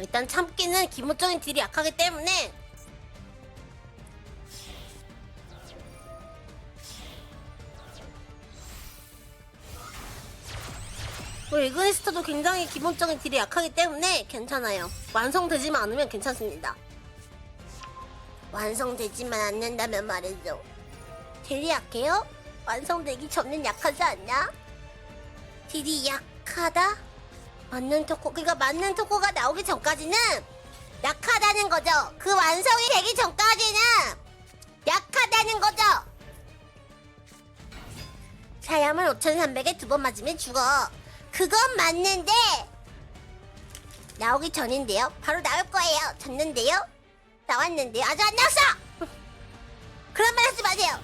일단 참기는 기본적인 딜이 약하기 때문에 우리 이그니스터도 굉장히 기본적인 딜이 약하기 때문에 괜찮아요. 완성되지만 않으면 괜찮습니다. 완성되지만 않는다면 말이죠. 딜이 약해요? 완성되기 전엔 약하지 않냐? 딜이 약하다? 맞는 토코, 그러니까 맞는 토코가 나오기 전까지는 약하다는 거죠. 그 완성이 되기 전까지는 약하다는 거죠. 사야물 5,300에 두 번 맞으면 죽어. 그건 맞는데 나오기 전인데요. 바로 나올 거예요. 졌는데요. 나왔는데요. 아직 안 나왔어. 그런 말 하지 마세요.